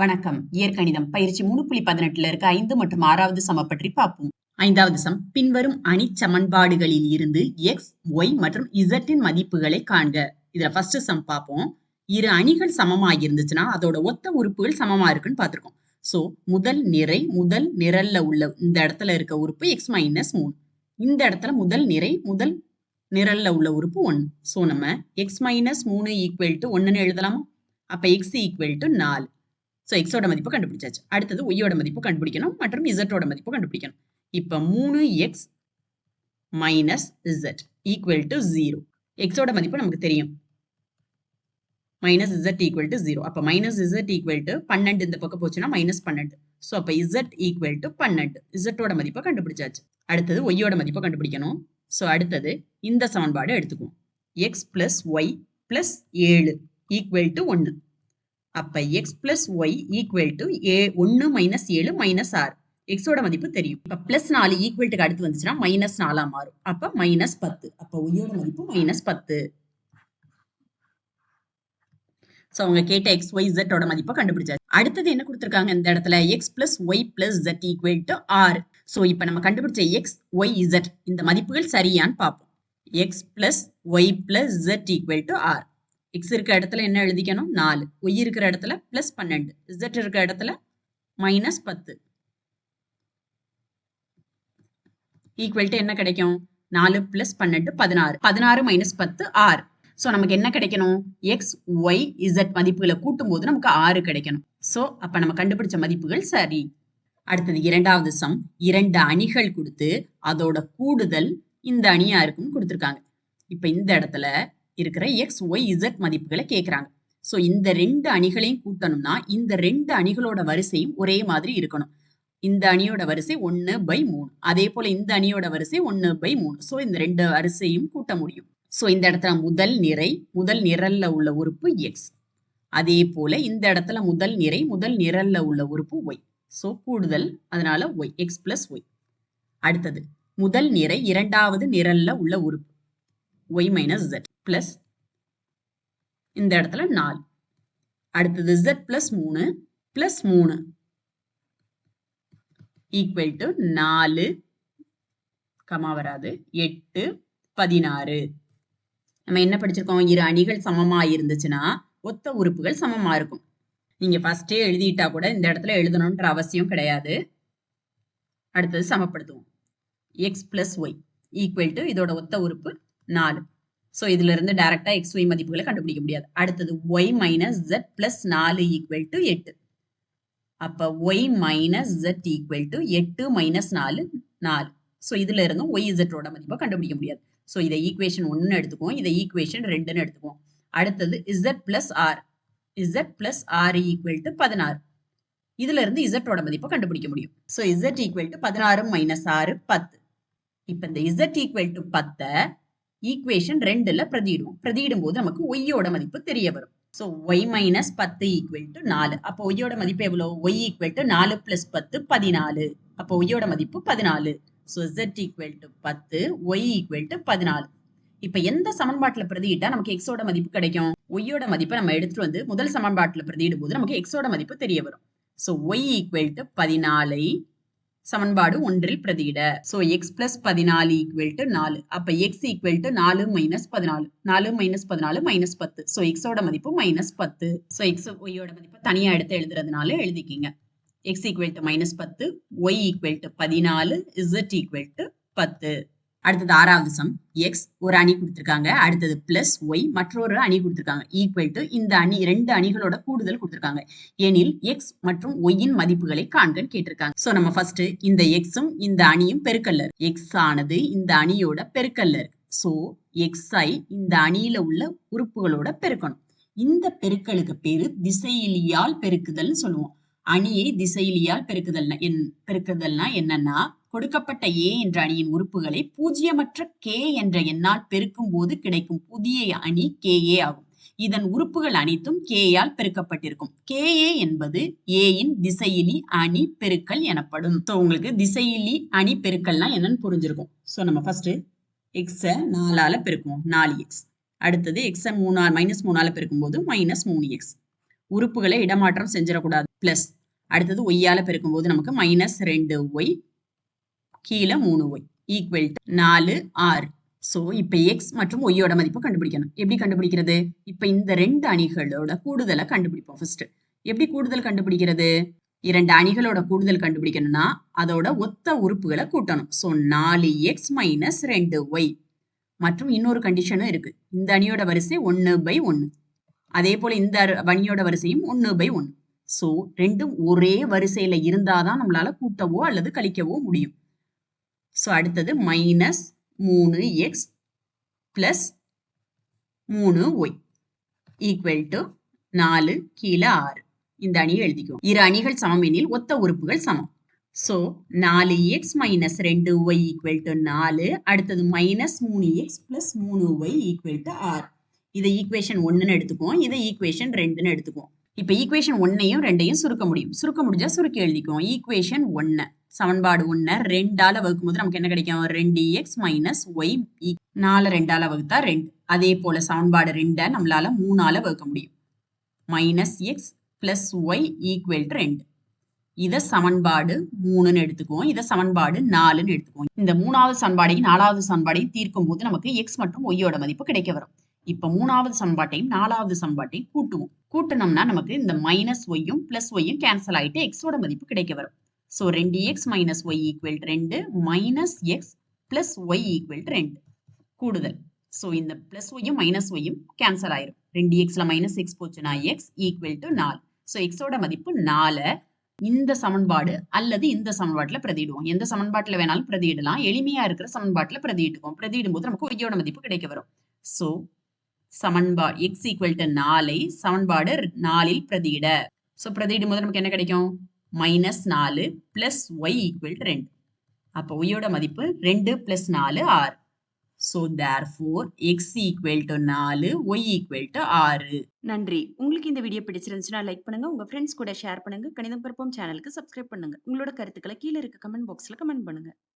வணக்கம். இயற்கணிதம் பயிற்சி மூணு புள்ளி பதினெட்டுல இருக்க ஐந்து மற்றும் ஆறாவது சம பற்றி பார்ப்போம். ஐந்தாவது சம். பின்வரும் அணி சமன்பாடுகளில் இருந்து எக்ஸ் ஒய் மற்றும் இசட்டின் மதிப்புகளை காண்க. இதுல ஃபர்ஸ்ட் சம் பார்ப்போம். இரு அணிகள் சமமாக இருந்துச்சுன்னா அதோட ஒத்த உறுப்புகள் சமமா இருக்குன்னு பார்த்துருக்கோம். சோ முதல் நிறை முதல் நிரல்ல உள்ள இந்த இடத்துல இருக்க உறுப்பு எக்ஸ் மைனஸ் மூணு. இந்த இடத்துல முதல் நிறை முதல் நிரல்ல உள்ள உறுப்பு ஒன் சோ நம்ம எக்ஸ் மைனஸ் மூணு ஈக்குவல் டு ஒன்னு எழுதலாமா? அப்ப எக்ஸ் ஈக்குவல் டு நாலு. ஸோ எக்ஸோட மதிப்பு கண்டுபிடிச்சாச்சு. அடுத்தது ஒய்யோட மதிப்பு கண்டுபிடிக்கணும் மற்றும் இசட்டோட மதிப்பு கண்டுபிடிக்கணும். இப்போ மூணு x minus z equal to zero எக்ஸோட மதிப்பு நமக்கு தெரியும். Minus z equal to zero அப்போ மைனஸ் இசட் ஈக்குவல் டு பன்னெண்டு இந்த பக்கம் போச்சுன்னா மைனஸ் பன்னெண்டு. ஸோ அப்போ இசட் ஈக்குவல் டு பன்னெண்டு. இசட்டோட மதிப்பை கண்டுபிடிச்சாச்சு. அடுத்தது ஒய்யோட மதிப்பை கண்டுபிடிக்கணும். ஸோ அடுத்தது இந்த சமன்பாடு எடுத்துக்குவோம். எக்ஸ் பிளஸ் ஒய் பிளஸ் ஏழு ஈக்குவல் டு ஒன்று அப்ப x plus y equal to ஏ ஒன்று மைனஸ் ஏழு மைனஸ் ஆறு எக்ஸோட மதிப்பு தெரியும். இப்போ பிளஸ் நாலு ஈக்குவல்ட்டுக்கு அடுத்து வந்துச்சுன்னா மைனஸ் நாலா மாறும். அப்ப மைனஸ் பத்து. அப்ப ஒய்யோட மதிப்பு மைனஸ் பத்து. ஸோ அவங்க கேட்ட எக்ஸ் ஒய் ஜெட்டோட மதிப்பை கண்டுபிடிச்சாச்சு. அடுத்தது என்ன கொடுத்துருக்காங்க இந்த இடத்துல? X plus y plus z equal to r so இப்போ நம்ம கண்டுபிடிச்ச எக்ஸ் ஒய் இசட் இந்த மதிப்புகள் சரியான்னு பார்ப்போம். X plus y plus z equal to r x இருக்கிற இடத்துல என்ன எழுதிக்கணும்? நாலு. ஒய் இருக்கிற இடத்துல பிளஸ் பன்னெண்டு. இசட் இருக்கிற இடத்துல மைனஸ் பத்து. ஈக்குவல் டு என்ன கிடைக்கும்? நாலு பிளஸ் பன்னெண்டு பதினாறு. பதினாறு மைனஸ் பத்து ஆறு. ஸோ நமக்கு என்ன கிடைக்கணும்? எக்ஸ் ஒய் இசட் மதிப்புகளை கூட்டும் போது நமக்கு ஆறு கிடைக்கணும். ஸோ அப்போ நம்ம கண்டுபிடிச்ச மதிப்புகள் சரி. அடுத்தது இரண்டாவது சம் இரண்டு அணிகள் கொடுத்து அதோட கூடுதல் இந்த அணியா இருக்குன்னு கொடுத்துருக்காங்க. இப்போ இந்த இடத்துல இருக்கிற எக்ஸ் ஒய் இசட் மதிப்புகளை கேட்குறாங்க ஸோ இந்த ரெண்டு அணிகளையும் கூட்டணும்னா இந்த ரெண்டு அணிகளோட வரிசையும் ஒரே மாதிரி இருக்கணும். இந்த அணியோட வரிசை ஒன்று பை மூணு. அதே போல இந்த அணியோட வரிசை ஒன்று பை மூணு. ஸோ இந்த ரெண்டு வரிசையும் கூட்ட முடியும். ஸோ இந்த இடத்துல முதல் நிறை முதல் நிரல்ல உள்ள உறுப்பு எக்ஸ் அதே போல இந்த இடத்துல முதல் நிறை முதல் நிரல்ல உள்ள உறுப்பு ஒய் ஸோ கூடுதல் அதனால ஒய் எக்ஸ் பிளஸ் ஒய் அடுத்தது முதல் நிறை இரண்டாவது நிரல்ல உள்ள உறுப்பு ஒய் மைனஸ் ஜெட் ப்ளஸ் இந்த இடத்துல நாலு. அடுத்தது ஜெட் ப்ளஸ் மூணு ப்ளஸ் மூணு. ஈக்குவல் டு நாலு. கமா வராது. எட்டு பதினாறு. நம்ம என்ன படிச்சிருக்கோம்? இரு அணிகள் சமமா இருந்துச்சுன்னா ஒத்த உறுப்புகள் சமமா இருக்கும். நீங்க ஃபர்ஸ்டே எழுதிட்டா கூட இந்த இடத்துல எழுதணும்ன்ற அவசியம் கிடையாது. அடுத்தது சமப்படுத்துவோம். X plus y equal to இதோட ஒத்த உறுப்பு நாலு. ஸோ இதுல இருந்து டைரக்டா எக்ஸ் ஒய் மதிப்புகளை கண்டுபிடிக்க முடியாது. அடுத்தது ஒய் மைனஸ் ஜெட் பிளஸ் நாலு ஈக்குவல் டு எட்டு. அப்ப y minus z equal to எட்டு மைனஸ் நாலு நாலு. ஸோ இதுல இருந்தும் ஒய் இசட்டோட மதிப்பை கண்டுபிடிக்க முடியாது. ஸோ இதை ஈக்குவேஷன் ஒன்னு எடுத்துக்குவோம். இதை ஈக்குவேஷன் ரெண்டுன்னு எடுத்துக்குவோம். அடுத்தது z plus r z plus r equal to பதினாறு. இதுல இருந்து இசட்டோட மதிப்பை கண்டுபிடிக்க முடியும். ஸோ இசட் ஈக்குவல் டு பதினாறு மைனஸ் ஆறு பத்து. இப்போ இந்த இசட் ஈக்குவல் டு பத்தை ஈக்குவேஷன் ரெண்டுல பிரதியிடுவோம். பிரதியிடும் போது நமக்கு ஒய்யோட மதிப்பு தெரிய வரும். ஸோ ஒய் மைனஸ் பத்து ஈக்குவல் டு நாலு. அப்போ ஒய்யோட மதிப்பு எவ்வளோ? ஒய் ஈக்குவல் டு நாலு பிளஸ் பத்து பதினாலு. அப்போ ஒய்யோட மதிப்பு பதினாலு. ஸோ இசட் ஈக்குவல் டு பத்து ஒய் ஈக்குவல் டு பதினாலு. இப்போ எந்த சமன்பாட்டில் பிரதியிட்டா நமக்கு எக்ஸோட மதிப்பு கிடைக்கும்? ஒய்யோட மதிப்பை நம்ம எடுத்துட்டு வந்து முதல் சமன்பாட்டில் பிரதியிடும் போது நமக்கு எக்ஸோட மதிப்பு தெரிய வரும். ஸோ ஒய் ஈக்குவல் டு பதினாலை சமன்பாடு ஒன்றில் பிரதியிட. ஸோ எக்ஸ் பிளஸ் பதினாலு ஈக்குவல் டு நாலு. அப்போ எக்ஸ் ஈக்குவல் டு நாலு மைனஸ் பதினாலு. நாலு மைனஸ் பதினாலு மைனஸ் பத்து. ஸோ எக்ஸோட மதிப்பு மைனஸ் பத்து. ஸோ எக்ஸ் ஒய்யோட மதிப்பை தனியாக எடுத்து எழுதுறதுனால எழுதிக்கிங்க. எக்ஸ் ஈக்குவல் டு மைனஸ் பத்து ஒய் ஈக்குவல் டு பதினாலு இசட் ஈக்குவல் டு பத்து. அடுத்தது ஆறாவது சம் எக்ஸ் ஒரு அணி கொடுத்துருக்காங்க. அடுத்தது பிளஸ் ஒய் மற்றொரு அணி கொடுத்துருக்காங்க. ஈக்குவல் டு இந்த அணி ரெண்டு அணிகளோட கூடுதல் கொடுத்துருக்காங்க. எனில் எக்ஸ் மற்றும் ஒய்யின் மதிப்புகளை காண்கன்னு கேட்டிருக்காங்க. ஸோ நம்ம ஃபர்ஸ்ட் இந்த எக்ஸும் இந்த அணியும் பெருக்கல்ல எக்ஸ் ஆனது இந்த அணியோட பெருக்கல்ல இருக்கு சோ எக்ஸை இந்த அணியில உள்ள உறுப்புகளோட பெருக்கணும். இந்த பெருக்கலுக்கு பேரு திசையிலியால் பெருக்குதல்னு சொல்லுவோம். அணியை திசையிலியால் பெருக்குதல் என் பெருக்குதல்னா என்னன்னா கொடுக்கப்பட்ட ஏ என்ற அணியின் உறுப்புகளை பூஜ்ஜியமற்ற கே என்ற எண்ணால் பெருக்கும் போது கிடைக்கும் புதிய அணி கே ஏ ஆகும். இதன் உறுப்புகள் அனைத்தும் கேயால் பெருக்கப்பட்டிருக்கும். கேஏ என்பது ஏயின் திசையிலி அணி பெருக்கல் எனப்படும். ஸோ உங்களுக்கு திசையிலி அணி பெருக்கல்னா என்னன்னு புரிஞ்சிருக்கும். ஸோ நம்ம ஃபர்ஸ்ட் எக்ஸை நாலால பெருக்குவோம். நாலு எக்ஸ் அடுத்தது எக்ஸை மூணால் மைனஸ் மூணால பெருக்கும் போது மைனஸ் மூணு எக்ஸ் உறுப்புகளை இடமாற்றம் செஞ்சிடக்கூடாது. பிளஸ் அடுத்தது ஒய்யால பெருக்கும்போது நமக்கு மைனஸ் ரெண்டு ஒய் கீழே மூணு ஒய் ஈக்குவல் நாலு ஆறு ஸோ இப்போ எக்ஸ் மற்றும் ஒய்யோட மதிப்பு கண்டுபிடிக்கணும். எப்படி கண்டுபிடிக்கிறது? இப்போ இந்த ரெண்டு அணிகளோட கூடுதலை கண்டுபிடிப்போம் ஃபர்ஸ்ட் எப்படி கூடுதல் கண்டுபிடிக்கிறது? இரண்டு அணிகளோட கூடுதல் கண்டுபிடிக்கணும்னா அதோட ஒத்த உறுப்புகளை கூட்டணும். ஸோ நாலு எக்ஸ் மைனஸ் ரெண்டு ஒய் மற்றும் இன்னொரு கண்டிஷனும் இருக்கு. இந்த அணியோட வரிசை ஒன்று பை ஒன்று அதே போல இந்த அரு- அணியோட வரிசையும் ஒன்று பை ஒன்று ஸோ ரெண்டும் ஒரே வரிசையில இருந்தாதான் நம்மளால கூட்டவோ அல்லது கழிக்கவோ முடியும். ஸோ அடுத்தது மைனஸ் மூணு எக்ஸ் பிளஸ் மூணு ஒய் ஈக்குவல் டு நாலு கீழே ஆறு. இந்த அணியை எழுதிக்குவோம் இரு அணிகள் சமம் எனில் ஒத்த உறுப்புகள் சமம். ஸோ நாலு எக்ஸ் மைனஸ் ரெண்டு ஒய் ஈக்குவல் டு நாலு. அடுத்தது மைனஸ் மூணு எக்ஸ் பிளஸ் மூணு ஒய் ஈக்குவல் டு ஆறு. இதை ஈக்குவேஷன் ஒன்றுன்னு எடுத்துக்குவோம். இதை ஈக்குவேஷன் ரெண்டுன்னு எடுத்துக்குவோம். இப்போ ஈக்குவேஷன் ஒன்னையும் ரெண்டையும் சுருக்க முடியும். சுருக்க முடிஞ்சா சுருக்கி எழுதிக்குவோம். ஈக்குவேஷன் ஒன்று சமன்பாடு ஒன்றை ரெண்டால வகுக்கும்போது நமக்கு என்ன கிடைக்கும்? ரெண்டு எக்ஸ் மைனஸ் ஒய் நாலு ரெண்டால வகுத்தா ரெண்டு. அதே போல சமன்பாடு ரெண்டை நம்மளால மூணால வகுக்க முடியும். Minus x plus y equal to ரெண்டு. இதை சமன்பாடு மூணுன்னு எடுத்துக்குவோம். இதை சமன்பாடு நாலுன்னு எடுத்துக்குவோம். இந்த மூணாவது சமன்பாடையும் நாலாவது சமன்பாடையும் தீர்க்கும் போது நமக்கு எக்ஸ் மற்றும் ஒய்யோட மதிப்பு கிடைக்க வரும். இப்ப மூணாவது சமன்பாட்டையும் நாலாவது சம்பாட்டையும் கூட்டுவோம். கூட்டணும்னா நமக்கு இந்த மைனஸ் ஒய்யும் பிளஸ் ஒய்யும் கேன்சல் ஆகிட்டு எக்ஸோட மதிப்பு கிடைக்க வரும். ஸோ ரெண்டு எக்ஸ் மைனஸ் ஒய் ஈக்குவல் ரெண்டு minus x plus y equal ரெண்டு. கூடுதல். ஸோ இந்த பிளஸ் ஒய்யும் மைனஸ் ஒய்யும் கேன்சல் ஆயிரும். ரெண்டு எக்ஸ்ல மைனஸ் எக்ஸ் போச்சுன்னா எக்ஸ் ஈக்குவல் டு நாலு. ஸோ எக்ஸோட மதிப்பு நாலு. இந்த சமன்பாடு அல்லது இந்த சமன்பாட்டில் பிரதிடுவோம் எந்த சமன்பாட்டில் வேணாலும் பிரதியிடலாம். எளிமையா இருக்கிற சமன்பாட்டில் பிரதியிடுவோம் பிரதியிடும் போது நமக்கு ஒய்யோட மதிப்பு கிடைக்க வரும். ஸோ சமன்பாடு எக்ஸ் ஈக்குவல் டு நாலை சமன்பாடு நாலில் பிரதியிட. ஸோ பிரதியிடும் போது நமக்கு என்ன கிடைக்கும்? மைனஸ் நாலு பிளஸ் ஒய் ஈக்குவல் டு ரெண்டு. அப்போ ஒய்யோட மதிப்பு ரெண்டு பிளஸ் நாலு ஆறு. So therefore x equal to நாலு ஒய் ஈக்குவல் டு ஆறு. நன்றி. உங்களுக்கு இந்த வீடியோ பிடிச்சிருந்துச்சுன்னா லைக் பண்ணுங்க. உங்க ஃப்ரெண்ட்ஸ் கூட ஷேர் பண்ணுங்க. கணிதம் பிறப்போம் சேனலுக்கு சப்ஸ்கிரைப் பண்ணுங்க. உங்களோட கருத்துக்களை கீழே இருக்க கமெண்ட் பாக்ஸ்ல கமெண்ட் பண்ணுங்க.